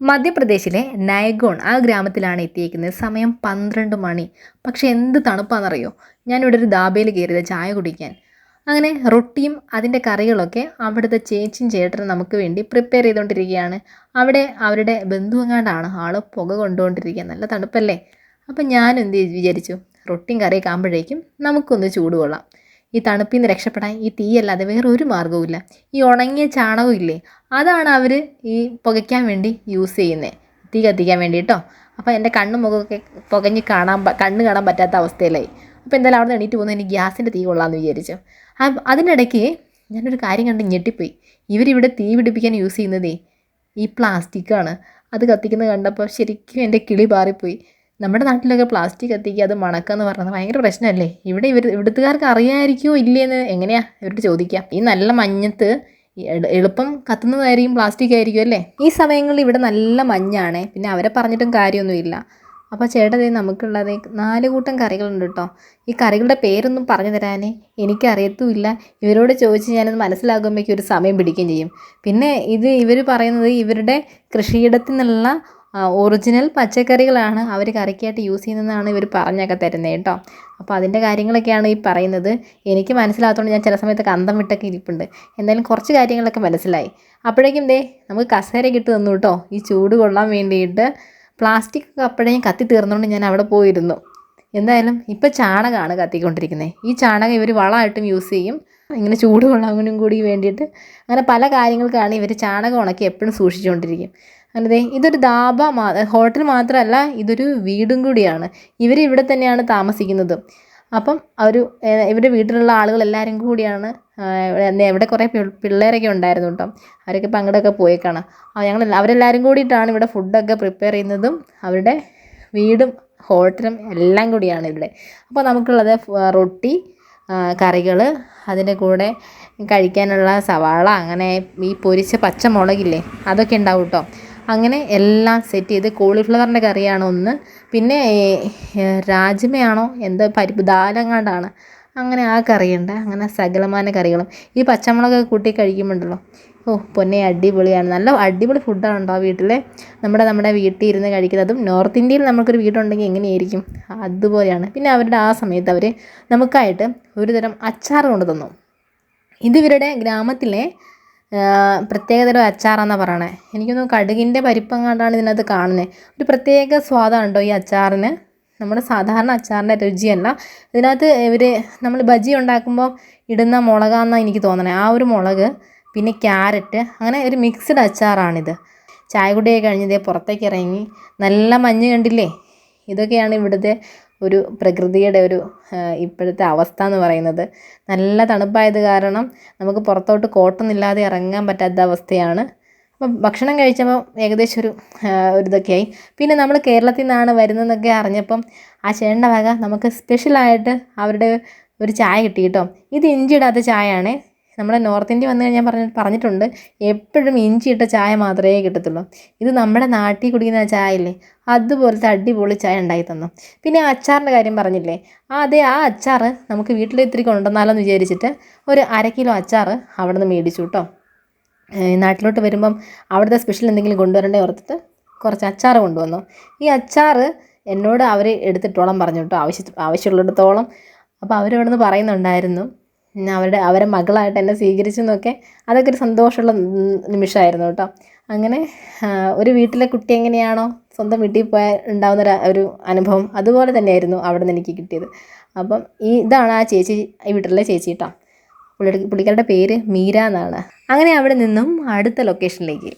മധ്യപ്രദേശിലെ നയഗോൺ ആ ഗ്രാമത്തിലാണ് എത്തിയിരിക്കുന്നത്. സമയം പന്ത്രണ്ട് മണി. പക്ഷെ എന്ത് തണുപ്പാണെന്നറിയോ? ഞാനിവിടെ ഒരു ദാബയിൽ കയറിയത് ചായ കുടിക്കാൻ. അങ്ങനെ റൊട്ടിയും അതിന്റെ കറികളൊക്കെ അവിടുത്തെ ചേച്ചിയും ചേട്ടനും നമുക്ക് വേണ്ടി പ്രിപ്പയർ ചെയ്തുകൊണ്ടിരിക്കുകയാണ്. അവിടെ അവരുടെ ബന്ധു എങ്ങാണ്ടാണ് ആൾ പുക കൊണ്ടുകൊണ്ടിരിക്കുക. നല്ല തണുപ്പല്ലേ? അപ്പം ഞാൻ വിചാരിച്ചു? റൊട്ടിയും കറിയൊക്കെ ആകുമ്പോഴേക്കും നമുക്കൊന്ന് ചൂട് കൊള്ളാം. ഈ തണുപ്പിൽ നിന്ന് രക്ഷപ്പെടാൻ ഈ തീയല്ലാതെ വേറെ ഒരു മാർഗവുമില്ല. ഈ ഉണങ്ങിയ ചാണകം ഇല്ലേ അതാണ് അവർ ഈ പുകയ്ക്കാൻ വേണ്ടി യൂസ് ചെയ്യുന്നത് തീ കത്തിക്കാൻ വേണ്ടിയിട്ടോ അപ്പോൾ എന്റെ കണ്ണും മുഖമൊക്കെ പുകഞ്ഞ് കാണാൻ കണ്ണ് കാണാൻ പറ്റാത്ത അവസ്ഥയിലായി. അപ്പോൾ എന്തായാലും അവിടെ എണീറ്റ് പോകുന്നത് എനിക്ക് ഗ്യാസിന്റെ തീ കൊള്ളാമെന്ന് വിചാരിച്ചു. അതിനിടയ്ക്ക് ഞാനൊരു കാര്യം കണ്ട് ഞെട്ടിപ്പോയി. ഇവരിവിടെ തീ പിടിപ്പിക്കാൻ യൂസ് ചെയ്യുന്നതേ ഈ പ്ലാസ്റ്റിക്കാണ് അത് കത്തിക്കുന്നത് കണ്ടപ്പോൾ ശരിക്കും എന്റെ കിളി പാറിപ്പോയി. നമ്മുടെ നാട്ടിലൊക്കെ പ്ലാസ്റ്റിക് കത്തിക്കുക അത് മണക്കാന്ന് പറയുന്നത് ഭയങ്കര പ്രശ്നമല്ലേ? ഇവിടെ ഇവർ ഇവിടുത്തുകാർക്ക് അറിയാമായിരിക്കുമോ ഇല്ലേന്ന് എങ്ങനെയാ? ഇവരോട് ചോദിക്കാം. ഈ നല്ല മഞ്ഞത്ത് എളുപ്പം കത്തുന്നതായിരിക്കും പ്ലാസ്റ്റിക് ആയിരിക്കും അല്ലേ? ഈ സമയങ്ങളിൽ ഇവിടെ നല്ല മഞ്ഞാണ്. പിന്നെ അവരെ പറഞ്ഞിട്ടും കാര്യമൊന്നുമില്ല അപ്പോൾ ചേട്ടതേ നമുക്കുള്ളത് നാല് കൂട്ടം കറികളുണ്ട് കേട്ടോ. ഈ കറികളുടെ പേരൊന്നും പറഞ്ഞു തരാനേ എനിക്കറിയത്തുമില്ല. ഇവരോട് ചോദിച്ച് ഞാനത് മനസ്സിലാകുമ്പോഴേക്കും ഒരു സമയം പിടിക്കുകയും ചെയ്യും. പിന്നെ ഇത് ഇവർ പറയുന്നത് ഇവരുടെ കൃഷിയിടത്തിൽ നിന്നുള്ള ഒറിജിനൽ പച്ചക്കറികളാണ് അവർ കറിക്കായിട്ട് യൂസ് ചെയ്യുന്നതെന്നാണ് ഇവർ പറഞ്ഞൊക്കെ തരുന്നത് കേട്ടോ അപ്പോൾ അതിന്റെ കാര്യങ്ങളൊക്കെയാണ് ഈ പറയുന്നത്. എനിക്ക് മനസ്സിലാത്തതുകൊണ്ട് ഞാൻ ചില സമയത്തൊക്കെ കന്തം വിട്ടൊക്കെ ഇരിപ്പുണ്ട്. എന്തായാലും കുറച്ച് കാര്യങ്ങളൊക്കെ മനസ്സിലായി. അപ്പോഴേക്കും ദേ നമുക്ക് കസേര കിട്ടി തന്നു കേട്ടോ ഈ ചൂട് കൊള്ളാൻ വേണ്ടിയിട്ട് പ്ലാസ്റ്റിക് അപ്പോഴേ കത്തി തീർന്നുകൊണ്ട് ഞാൻ അവിടെ പോയിരുന്നു. എന്തായാലും ഇപ്പോൾ ചാണകമാണ് കത്തിക്കൊണ്ടിരിക്കുന്നത് ഈ ചാണകം ഇവർ വളമായിട്ടും യൂസ് ചെയ്യും. ഇങ്ങനെ ചൂട് കൊള്ളാനും കൂടി വേണ്ടിയിട്ട്. അങ്ങനെ പല കാര്യങ്ങൾക്കാണ് ഇവർ ചാണകം ഉണക്കി എപ്പോഴും സൂക്ഷിച്ചുകൊണ്ടിരിക്കും. ദേ ഇതൊരു ദാബ ഹോട്ടൽ മാത്രമല്ല ഇതൊരു വീടും കൂടിയാണ്. ഇവർ ഇവിടെ തന്നെയാണ് താമസിക്കുന്നത്. അപ്പം അവർ ഇവരുടെ വീട്ടിലുള്ള ആളുകൾ എല്ലാവരും കൂടിയാണ് എവിടെ കുറേ പിള്ളേരൊക്കെ ഉണ്ടായിരുന്നു കേട്ടോ. അവരൊക്കെ ഇപ്പം അങ്ങോട്ടൊക്കെ പോയേക്കാണ്. അപ്പോൾ ഞങ്ങൾ അവരെല്ലാവരും കൂടിയിട്ടാണ് ഇവിടെ ഫുഡൊക്കെ പ്രിപ്പയർ ചെയ്യുന്നതും അവരുടെ വീടും ഹോട്ടലും എല്ലാം കൂടിയാണ് ഇവിടെ. അപ്പോൾ നമുക്കുള്ളത് റൊട്ടി കറികൾ അതിന്റെ കൂടെ കഴിക്കാനുള്ള സവാള അങ്ങനെ ഈ പൊരിച്ച പച്ചമുളകില്ലേ അതൊക്കെ ഉണ്ടാവും കേട്ടോ. അങ്ങനെ എല്ലാം സെറ്റ് ചെയ്ത് കോളിഫ്ലവറിന്റെ കറിയാണ് ഒന്ന്. പിന്നെ രാജ്മയാണോ? എന്താ പരിപ്പ് ദാലെങ്ങാണ്ടാണ് അങ്ങനെ ആ കറിയുണ്ട്. അങ്ങനെ സകലമാന കറികളും. ഈ പച്ചമുളകൊക്കെ കൂട്ടി കഴിക്കുമ്പോണ്ടല്ലോ. ഓ പൊന്നെ അടിപൊളിയാണ്. നല്ല അടിപൊളി ഫുഡാണ് കേട്ടോ വീട്ടിൽ നമ്മുടെ നമ്മുടെ വീട്ടിൽ ഇരുന്ന് കഴിക്കുന്നതും നോർത്ത് ഇന്ത്യയിൽ നമുക്കൊരു വീടുണ്ടെങ്കിൽ എങ്ങനെയായിരിക്കും? അതുപോലെയാണ്. പിന്നെ അവരുടെ ആ സമയത്ത് അവർ നമുക്കായിട്ട് ഒരു തരം അച്ചാർ കൊണ്ട് തന്നു. ഇതിവരുടെ ഗ്രാമത്തിലെ പ്രത്യേകതരം അച്ചാറാന്നാണ് പറയണേ. എനിക്കൊന്ന് കടുകിന്റെ പരിപ്പങ്ങാണ്ടാണ് ഇതിനകത്ത് കാണുന്നത് ഒരു പ്രത്യേക സ്വാദാണ് കേട്ടോ ഈ അച്ചാറിന്? നമ്മുടെ സാധാരണ അച്ചാറിന്റെ രുചിയല്ല. ഇതിനകത്ത് ഇവർ നമ്മൾ ബജി ഉണ്ടാക്കുമ്പോൾ ഇടുന്ന മുളകാന്നാണ് എനിക്ക് തോന്നണേ. ആ ഒരു മുളക് പിന്നെ ക്യാരറ്റ് അങ്ങനെ ഒരു മിക്സ്ഡ് അച്ചാറാണിത്. ചായ കുടിയൊക്കെ കഴിഞ്ഞ് ഇതേ പുറത്തേക്ക് ഇറങ്ങി. നല്ല മഞ്ഞ് കണ്ടില്ലേ? ഇതൊക്കെയാണ് ഇവിടുത്തെ ഒരു പ്രകൃതിയുടെ ഒരു ഇപ്പോഴത്തെ അവസ്ഥ എന്ന് പറയുന്നത്. നല്ല തണുപ്പായത് കാരണം നമുക്ക് പുറത്തോട്ട് കോട്ടൊന്നുമില്ലാതെ ഇറങ്ങാൻ പറ്റാത്ത അവസ്ഥയാണ്. അപ്പം ഭക്ഷണം കഴിച്ചപ്പോൾ ഏകദേശം ഒരു ഒരു ഇതൊക്കെയായി. പിന്നെ നമ്മൾ കേരളത്തിൽ നിന്നാണ് വരുന്നതെന്നൊക്കെ അറിഞ്ഞപ്പം ആ ചേട്ടന്റെ വക നമുക്ക് സ്പെഷ്യലായിട്ട് അവരുടെ ഒരു ചായ കിട്ടി കേട്ടോ. ഇത് ഇഞ്ചി ഇടാത്ത ചായയാണേ. നമ്മുടെ നോർത്ത് ഇന്ത്യ വന്നു കഴിഞ്ഞാൽ പറഞ്ഞ പറഞ്ഞിട്ടുണ്ട് എപ്പോഴും ഇഞ്ചി ഇട്ട ചായ മാത്രമേ കിട്ടത്തുള്ളൂ. ഇത് നമ്മുടെ നാട്ടിൽ കുടിക്കുന്ന ചായ ഇല്ലേ അതുപോലത്തെ അടിപൊളി ചായ ഉണ്ടാക്കി തന്നു. പിന്നെ ആ അച്ചാറിന്റെ കാര്യം പറഞ്ഞില്ലേ ആ അതെ ആ അച്ചാർ നമുക്ക് വീട്ടിൽ ഇത്തിരി കൊണ്ടുവന്നാലോ വിചാരിച്ചിട്ട് ഒരു അര കിലോ അച്ചാർ അവിടെ നിന്ന് മേടിച്ചു കേട്ടോ. നാട്ടിലോട്ട് വരുമ്പം അവിടുത്തെ സ്പെഷ്യൽ എന്തെങ്കിലും കൊണ്ടുവരണ്ടേ ഓർത്തിട്ട് കുറച്ച് അച്ചാർ കൊണ്ടുവന്നു. ഈ അച്ചാർ എന്നോട് അവർ എടുത്തിട്ടോളം പറഞ്ഞു കേട്ടോ ആവശ്യ ആവശ്യമുള്ളിടത്തോളം. അപ്പോൾ അവരവിടെ നിന്ന് പറയുന്നുണ്ടായിരുന്നു അവരുടെ അവരെ മകളായിട്ട് എന്നെ സ്വീകരിച്ചു എന്നൊക്കെ അതൊക്കെ ഒരു സന്തോഷമുള്ള നിമിഷമായിരുന്നു കേട്ടോ. അങ്ങനെ ഒരു വീട്ടിലെ കുട്ടി എങ്ങനെയാണോ സ്വന്തം വീട്ടിൽ പോയാൽ ഉണ്ടാകുന്ന ഒരു അനുഭവം അതുപോലെ തന്നെയായിരുന്നു അവിടെ നിന്ന് എനിക്ക് കിട്ടിയത്. അപ്പം ഈ ഇതാണ് ആ ചേച്ചി ഈ വീട്ടിലെ ചേച്ചി കേട്ടോ. പുള്ളിയുടെ പുള്ളിക്കാരുടെ പേര് മീര എന്നാണ്. അങ്ങനെ അവിടെ നിന്നും അടുത്ത ലൊക്കേഷനിലേക്ക്